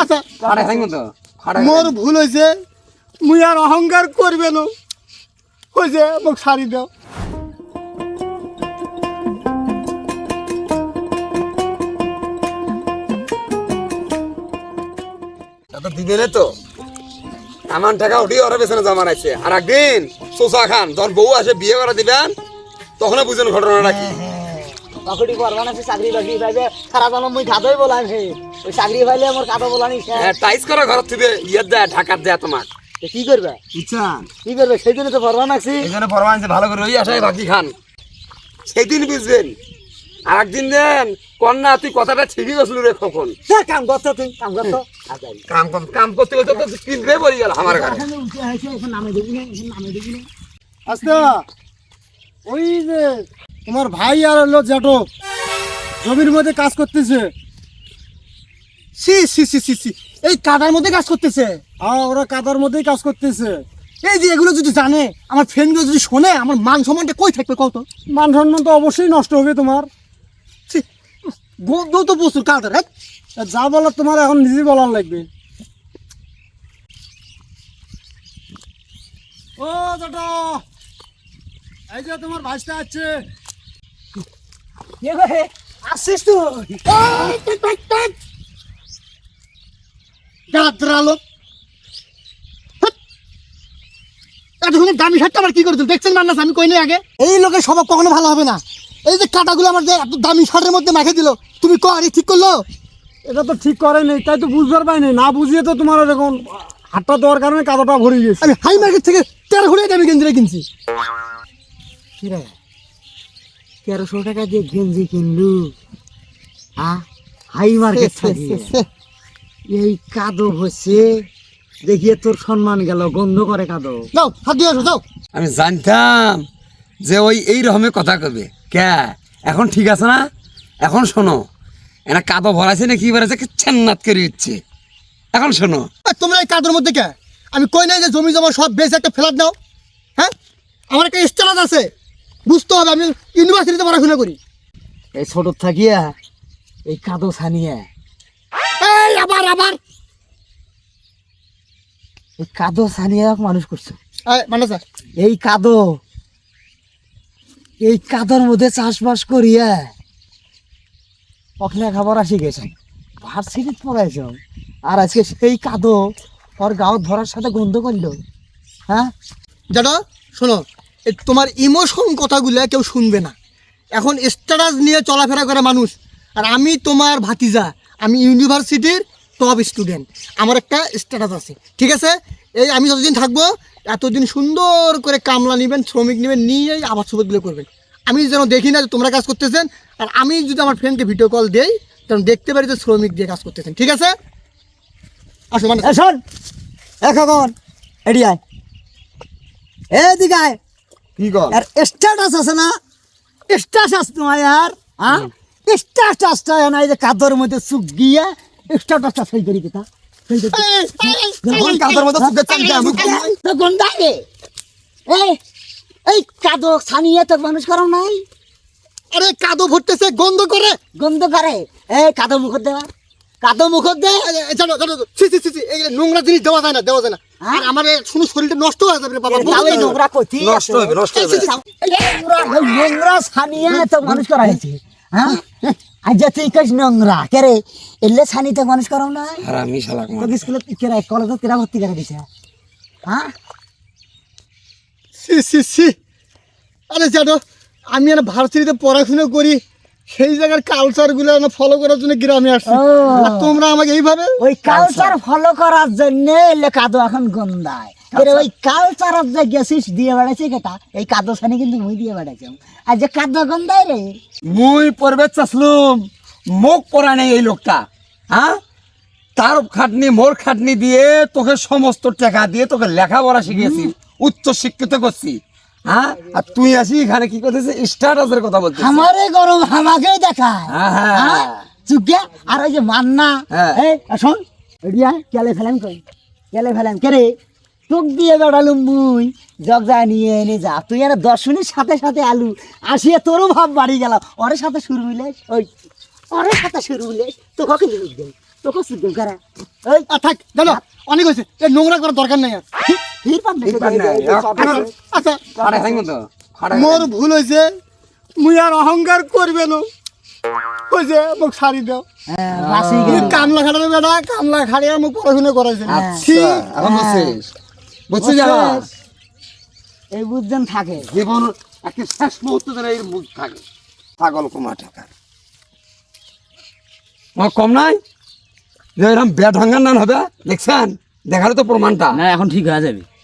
আচ্ছা খাড়া মোর ভুল হয়েছে মুই আর অহংকার করবে না। হয়েছে মোক সারি দাও। দিবে না তো। আমার টাকা উঠিয়ে ওরা পেছনে জমা রাখছে আর একদিন সোসা খান যখন বউ আসে বিয়ে করে দিবেন তখন বুঝেন ঘটনাটা কি। বাকুড়ি করবান আছে চাকরি বাকরি পাইবে? সারা জনম মুই খাদই বলাম হে ওই চাকরি পাইলে আমার কাদো বলানি। হ্যাঁ, টাইস করে ঘর থেকে ইয়ের দেয় ঢাকার দেয় তোমার কি করবে ইচ্ছা কি করবে সেই জন্য তো করবান আছি। এই জন্য ফরমান ভালো করে ওই আশায় বাকি খান। সেই দিন বুঝবেন আর একদিন দেন কন্যা তুই কথাটা ঠিকই গেছিল রে কখন। কাম করতো তুই কাম করতো আজাই। কাম কম কাম করতে করতে তো কিনবে পড়ে গেল আমার এখন নামে দেখি নামে দেখি না। আচ্ছা ওই যে তোমার ভাই আর হলো জ্যাঠো। জমির মধ্যে কাজ করতেছে। সি সি সি সি সি এই কাদার মধ্যে কাজ করতেছে? হ্যাঁ ওরা কাদার মধ্যেই কাজ করতেছে। এই যে এগুলো যদি জানে আমার ফ্রেন্ডগুলো যদি শোনে আমার মান সম্মানটা কই থাকবে কত মান সম্মান তো অবশ্যই নষ্ট হবে তোমার। গন্ধ তো প্রচুর কাদার হ্যাঁ? যা বলার তোমার এখন নিজে বলার লাগবে। ও জ্যাঠো এই যে তোমার ভাইসটা আছে। কে? আসছিস তুই? দাদরালো এতক্ষণ দামি শার্টটা আবার কি করে দেখছেন মান্নাস আমি কই নাই আগে? এই লোকের স্বভাব কখনো ভালো হবে না। এই যে কাটাগুলো আমার যে এত দামি শার্টের মধ্যে মাখে দিল তুমি করি ঠিক করল? এটা তো ঠিক করে নেই তাই তো বুঝবার পাইনি না বুঝিয়ে তো তোমার এরকম হাতটা দেওয়ার কারণে কাদাটা ভরে গেছে আমি হাই মার্কেট থেকে তেরো ঘুরে দামি গেঞ্জিটা কিনছি। কি রে? তেরোশো টাকা দিয়ে গেঞ্জি কিনলু। হ্যাঁ হাই মার্কেট এই কাদো হচ্ছে দেখিয়ে তোর সম্মান গেল গন্ধ করে কাদো। যাও হাত দিয়ে যাও। আমি জানতাম যে ওই এই রকমের কথা কবে। কে? এখন ঠিক আছে না? এখন শোনো। এনা কাদো ভরাইছে না কি ভরাইছে চেন্নাত করে দিচ্ছে। এখন শোনো। তোমরা এই কাদের মধ্যে কে? আমি কই নাই যে জমি জমা সব বেশ একটা ফ্ল্যাট দাও হ্যাঁ? আমার একটা স্ট্যাটাস আছে। বুঝতে হবে আমি ইউনিভার্সিটিতে পড়াশোনা করি। এই ছোট থাকিয়া এই কাদো ছানিয়ে। এই আবার আবার। এই কাদো ছানিয়ে মানুষ করছে। এই, মানে স্যার এই কাদো এই কাদোর মধ্যে চাষবাস করিয়া অখলে খাবার আসি গেছে। ভার্সিটিত পড়াইছ আর আজকে সেই কাদো ওর গাঁত ধরার সাথে গন্ধ করল। হ্যাঁ? জানো শোনো তোমার ইমোশন কথাগুলো কেউ শুনবে না। এখন স্ট্যাটাস নিয়ে চলাফেরা করে মানুষ, আর আমি তোমার ভাতিজা, আমি ইউনিভার্সিটির টপ স্টুডেন্ট আমার একটা স্ট্যাটাস আছে, ঠিক আছে? এই আমি যতদিন থাকব, এতদিন সুন্দর করে কামলা নেবেন, শ্রমিক নেবেন, নিয়েই আবার সুবিধগুলো করবেন। আমি যেন দেখি না যে তোমরা কাজ করতেছেন, আর আমি যদি আমার ফ্রেন্ডকে ভিডিও কল দেই তখন দেখতে পারি যে শ্রমিক দিয়ে কাজ করতেছেন, ঠিক আছে? আসো মানে শোন এখন এডি আয়। এদিকে আয়। কি কর আর স্ট্যাটাস আছে না? স্ট্যাটাস তোমার আর হ্যাঁ? স্ট্যাটাসটা না? এই যে কাদর মধ্যে গিয়ে স্ট্যাটাসটা সেই করি তো এই কাদো ছানিয়ে তো মানুষ করো নাই। আরে কাদো ভরতেছে গন্ধ করে। গন্ধ করে। এই কাদো মুখ দেওয়া। কাদো মুখ জানো জানো নোংরা জিনিস দেওয়া যায় না দেওয়া যায় না। আর আমার শরীরটা নষ্ট হয়ে যাবে বাবা এই নোংরা কতি নষ্ট হবে নষ্ট হবে। নোংরা এই নোংরা ছানিয়ে তো মানুষ করা হয়েছে। হ্যাঁ নোংরা এলে ছানিতে মানুষ করাও আর আমি শালা তোকে স্কুলে কেরা কলেজে কেরা ভর্তি করে দিছে? হ্যাঁ আরে জানো আমি আর ভার্সিটিতে পড়াশোনা করি সেই জায়গার কালচারগুলো ফলো করার জন্য গ্রামে আসছি। তোমরা আমাকে এইভাবে ওই কালচার ফলো করার জন্য এলে কাদো এখন গন্ধায়। ওই কালচার যে গেছিস দিয়ে বেড়াইছে কেটা এই কাদো কিন্তু মুই দিয়ে বেড়াইছি। আর যে কাদো গন্ধায় রে? মুই চাসলুম মোক পড়া নেই এই লোকটা হ্যাঁ তার খাটনি মোর খাটনি দিয়ে তোকে সমস্ত টাকা দিয়ে তোকে লেখাপড়া শিখিয়েছি উচ্চ শিক্ষিত করছি। হ্যাঁ? আর তুই আসি এখানে কি করতেছিস? স্ট্যাটাসের কথা বলছিস আমারে গরম দেখায় হ্যাঁ, হ্যাঁ। হ্যাঁ? চুকিয়া আর ওই যে মান্না। এই শোন রিয়া কেলে ফেলাম কই? কেলে ফেলাম কে রে তোক দিয়ে বেড়ালুম মুই। জগ যা নিয়ে এনে যা। তুই আর মিনিট সাথে সাথে আলু। আসিয়া তোরও ভাব বাড়ি গেল। ওর সাথে শুরু হইলে ওই ওরে কথা শুরু হইলে তোকে তোকে করা? থাক অনেক হয়েছে। নোংরা করার দরকার নেই আর। আচ্ছা খাড়ে মোর ভুল হয়েছে মুই আর অহংকার করবে না। মোক দাও। হ্যাঁ কামলা খাটানো বেটা কামলা খাড়িয়া মোক পড়াশোনা করাইছে। আচ্ছা এই বুঝছেন থাকে। জীবন একটা শেষ মুহূর্ত যেন এর মুখ থাকে। পাগল কুমা টাকা আমার কম নাই? যে এরকম বেড ভাঙ্গার নান হবে দেখছেন? দেখালে তো প্রমাণটা। না এখন ঠিক হয়ে যাবে।